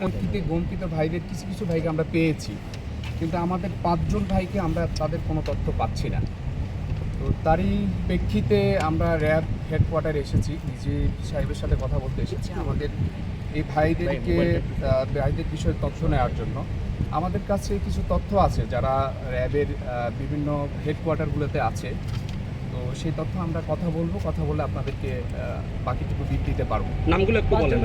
পরিস্থিতি গমকিত ভাইদের কিছু কিছু ভাইকে আমরা পেয়েছি কিন্তু আমাদের পাঁচজন ভাইকে আমরা তাদের কোনো তথ্য পাচ্ছি না। তো তারই প্রেক্ষিতে আমরা র্যাব হেডকোয়ার্টার এসেছি ডিজি সাহেবের সাথে কথা বলতে এসেছি। আমাদের এই ভাইদেরকে ভাইদের বিষয়ে তথ্য নেওয়ার জন্য। আমাদের কাছে কিছু তথ্য আছে যারা র্যাবের বিভিন্ন হেডকোয়ার্টারগুলোতে আছে। তো সেই তথ্য আমরা কথা বলব কথা বলে আপনাদেরকে বাকিটুকু দিক দিতে পারব। নামগুলো একটু বলেন।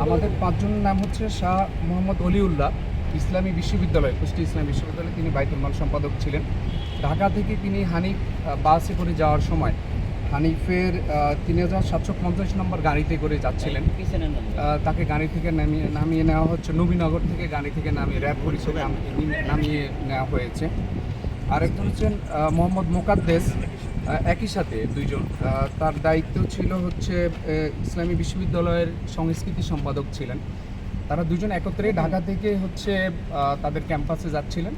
আমাদের পাঁচজনের নাম হচ্ছে শাহ মোহাম্মদ অলিউল্লাহ ইসলামী বিশ্ববিদ্যালয় কুষ্টি ইসলামী বিশ্ববিদ্যালয়ে তিনি বাইতুল মাল সম্পাদক ছিলেন। ঢাকা থেকে তিনি হানিফ বাসে করে যাওয়ার সময় হানিফের তিন হাজার সাতশো পঞ্চাশ নম্বর গাড়িতে করে যাচ্ছিলেন। তাকে গাড়ি থেকে নামিয়ে নামিয়ে নেওয়া হচ্ছে নবীনগর থেকে গাড়ি থেকে নামিয়ে র্যাব পরিষদে আম- নামিয়ে নেওয়া হয়েছে। আরেকজন হচ্ছেন মোহাম্মদ মোকাদ্দেস একই সাথে দুইজন। তার দায়িত্ব ছিল হচ্ছে ইসলামী বিশ্ববিদ্যালয়ের সংস্কৃতি সম্পাদক ছিলেন। তারা দুজন একত্রে ঢাকা থেকে হচ্ছে তাদের ক্যাম্পাসে যাচ্ছিলেন।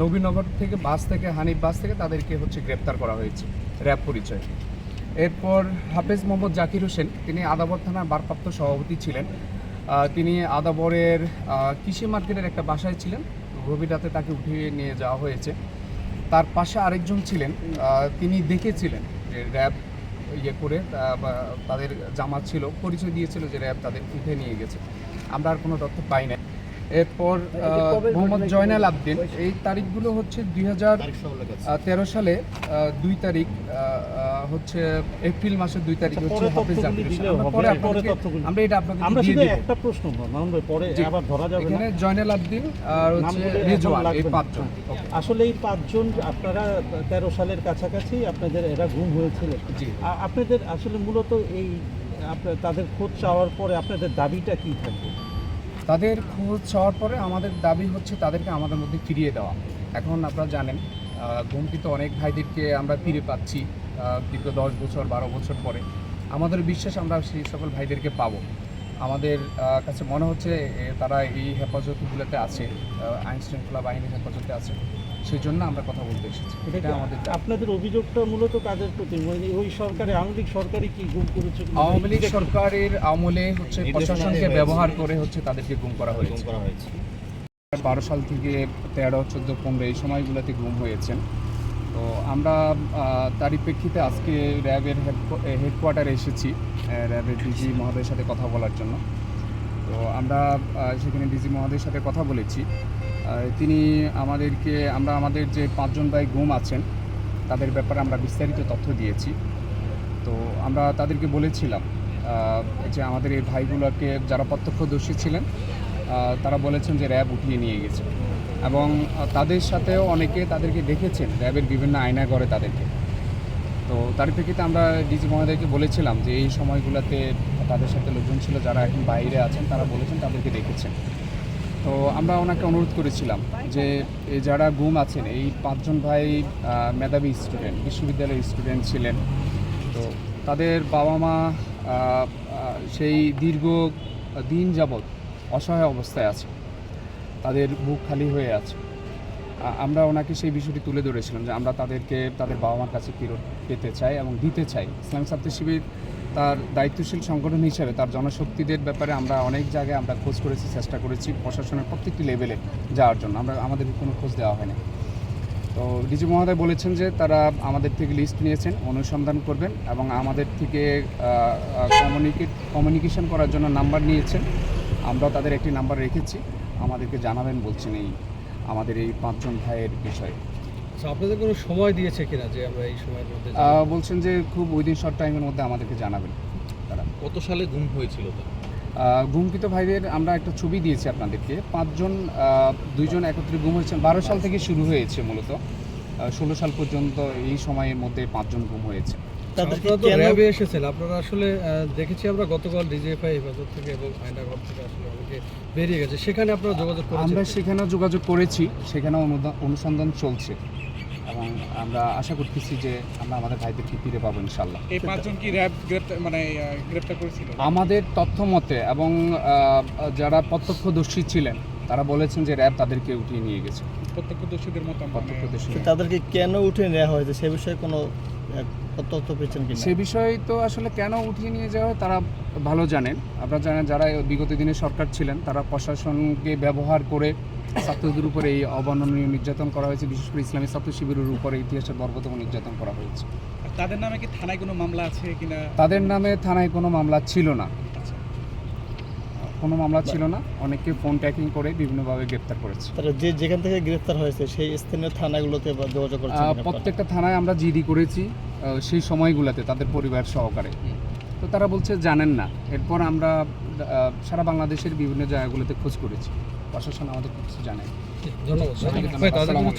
নবীনগর থেকে বাস থেকে, হানিফ বাস থেকে তাদেরকে হচ্ছে গ্রেপ্তার করা হয়েছে, র্যাব পরিচয়। এরপর হাফেজ মোহাম্মদ জাকির হোসেন, তিনি আদাবর থানার ভারপ্রাপ্ত সভাপতি ছিলেন। তিনি আদাবরের কৃষি মার্কেটের একটা বাসায় ছিলেন। গভীর রাতে তাকে উঠিয়ে নিয়ে যাওয়া হয়েছে। তার পাশে আরেকজন ছিলেন তিনি দেখেছিলেন যে র্যাব ইয়ে করে তাদের জামা ছিল, পরিচয় দিয়েছিল যে র্যাব তাদের উঠে নিয়ে গেছে। আমরা আর কোনো তথ্য পাই না এরপর মোহাম্মদ জয়নাল আবদিন এই তারিখগুলো হচ্ছে দুই হাজার তেরো সালে দুই তারিখ হচ্ছে এপ্রিল মাসের দুই তারিখ হচ্ছে পরে হাফেজ জাকির পরে তথ্যগুলি। আমরা এটা আপনাদের আমরা শুধু একটা প্রশ্ন মামুন ভাই পরে আবার ধরা যাবে এখানে জয়নাল আবদিন আর হচ্ছে রেজওয়ান এই পাঁচজন। হ্যাঁ। আসলে এই পাঁচজন আপনারা তেরো সালের কাছাকাছি আপনাদের এরা গুম হয়েছিল জি। আপনাদের আসলে মূলত এই আপনার তাদের খোঁজ চাওয়ার পরে আপনাদের দাবিটা কি থাকবে? তাদের খোঁজ চাওয়ার পরে আমাদের দাবি হচ্ছে তাদেরকে আমাদের মধ্যে ফিরিয়ে দেওয়া। এখন আপনারা জানেন গমকিত অনেক ভাইদেরকে আমরা ফিরে পাচ্ছি দীর্ঘ দশ বছর, বারো বছর পরে। আমাদের বিশ্বাস আমরা সেই সকল ভাইদেরকে পাবো। আমাদের কাছে মনে হচ্ছে তারা এই হেফাজতগুলোতে আছে আইন শৃঙ্খলা বাহিনীর হেফাজতে আছে। সেই জন্য আমরা কথা বলতে এসেছি। এটা আমাদের আপনাদের অভিযোগটা মূলত কাদের প্রতি? ওই সরকারে আওয়ামী লীগ সরকারই কি গুম করেছে আওয়ামী লীগ সরকারের আমলে হচ্ছে প্রশাসনকে ব্যবহার করে হচ্ছে তাদেরকে গুম করা হয়েছে। বারো সাল থেকে তেরো চোদ্দ পনেরো এই সময়গুলোতে গুম হয়েছেন। তো আমরা তারই প্রেক্ষিতে আজকে র্যাবের হেডকোয়ার্টারে এসেছি র্যাবের ডিজি মহোদয়ের সাথে কথা বলার জন্য। তো আমরা সেখানে ডিজি মহোদয়ের সাথে কথা বলেছি। তিনি আমাদেরকে আমরা আমাদের যে পাঁচজন ভাই গুম আছেন তাদের ব্যাপারে আমরা বিস্তারিত তথ্য দিয়েছি। তো আমরা তাদেরকে বলেছিলাম যে আমাদের এই ভাইগুলোকে যারা প্রত্যক্ষদর্শী ছিলেন তারা বলেছেন যে র্যাব উঠিয়ে নিয়ে গেছে। এবং তাদের সাথেও অনেকে তাদেরকে দেখেছেন, র্যাবের বিভিন্ন আয়না করে তাদেরকে। তো তার প্রেক্ষিতে আমরা ডিজি মহোদয়কে বলেছিলাম যে এই সময়গুলোতে তাদের সাথে লোকজন ছিল যারা এখন বাইরে আছেন, তারা বলেছেন তাদেরকে দেখেছেন। তো আমরা ওনাকে অনুরোধ করেছিলাম যে যারা গুম আছেন, এই পাঁচজন ভাই মেধাবী স্টুডেন্ট, বিশ্ববিদ্যালয়ের স্টুডেন্ট ছিলেন, তো তাদের বাবা মা সেই দীর্ঘ দিন যাবৎ অসহায় অবস্থায় আছে। তাদের বুক খালি হয়ে আছে। আমরা ওনাকে সেই বিষয়টি তুলে ধরেছিলাম যে আমরা তাদেরকে, তাদের বাবা মার কাছে ফেরত পেতে চাই এবং দিতে চাই। ইসলামী ছাত্র শিবির তার দায়িত্বশীল সংগঠন হিসেবে তার জনশক্তিদের ব্যাপারে আমরা অনেক জায়গায় আমরা খোঁজ করেছি, চেষ্টা করেছি প্রশাসনের প্রত্যেকটি লেভেলে যাওয়ার জন্য। আমরা, আমাদের কোনো খোঁজ দেওয়া হয়নি। তো ডিজি মহোদয় বলেছেন যে তারা আমাদের থেকে লিস্ট নিয়েছেন, অনুসন্ধান করবেন এবং আমাদের থেকে কমিউনিকেট কমিউনিকেশন করার জন্য নাম্বার নিয়েছেন। আমরা তাদের একটি নাম্বার রেখেছি। আমাদেরকে জানাবেন বলছেন এই আমাদের এই পাঁচজন ভাইয়ের বিষয়ে। আচ্ছা আপনাদের কোনো সময় দিয়েছে কিনা যে আমরা এই সময়ের মধ্যে? বলছেন যে খুব উইদিন শর্ট টাইমের মধ্যে আমাদেরকে জানাবেন তারা। কত সালে গুম হয়েছিল গুমকৃত ভাইদের আমরা একটা ছবি দিয়েছি আপনাদেরকে। পাঁচজন দুইজন একত্রে গুম হয়েছেন। বারো সাল থেকে শুরু হয়েছে মূলত। ষোলো সাল পর্যন্ত এই সময়ের মধ্যে পাঁচজন গুম হয়েছে। আপনারা তো র্যাবে এসেছেন। আপনারা আসলে আহ, দেখেছি আমরা গতকাল ডিজিএফআই হেফাজত থেকে এবং আয়নাঘর থেকে আসলে অনেকে বেরিয়ে গেছে। সেখানে আপনারা যোগাযোগ আমরা যোগাযোগ করেছি সেখানেও অনুদা- অনুসন্ধান চলছে। এবং আমরা আশা করতেছি যে আমরা আমাদের ভাইদেরকে ফিরে পাবো ইনশাল্লাহ এই পাঁচজন কি র্যাব গ্রেপ্তার মানে গ্রেপ্তার করেছিল? আমাদের তথ্য মতে এবং যারা প্রত্যক্ষদর্শী ছিলেন তারা বলেছেন যে র্যাব তাদেরকে উঠিয়ে নিয়ে গেছে। প্রত্যক্ষদর্শীদের মতো প্রত্যক্ষদর্শী তাদেরকে কেন উঠিয়ে নেওয়া হয়েছে? সে বিষয়ে কোনো তথ্য পেয়েছেন কি সে বিষয়ে তো আসলে কেন উঠিয়ে নিয়ে যাওয়া হয় তারা ভালো জানেন। আপনারা জানেন যারা বিগত দিনে সরকার ছিলেন তারা প্রশাসনকে ব্যবহার করে ছাত্রদের উপরে এই অবর্ণনীয় নির্যাতন করা হয়েছে। বিশেষ করে ইসলামী ছাত্র শিবিরের উপরে ইতিহাসের বর্বতম নির্যাতন করা হয়েছে। আর তাদের নামে কি থানায় কোনো মামলা আছে কিনা? তাদের নামে থানায় কোনো মামলা ছিল না। কোনো মামলা ছিল না। অনেককে ফোন ট্র্যাকিং করে বিভিন্নভাবে গ্রেপ্তার করেছে। তারা যে যেখান থেকে গ্রেফতার হয়েছে সেই স্থানীয় থানাগুলোতে যোগাযোগ আপনারা? প্রত্যেকটা থানায় আমরা জিডি করেছি সেই সময়গুলোতে তাদের পরিবার সহকারে। তো তারা বলছে জানেন না। এরপর আমরা সারা বাংলাদেশের বিভিন্ন জায়গাগুলোতে খোঁজ করেছি। প্রশাসন আমাদের কিছু জানে। ধন্যবাদ।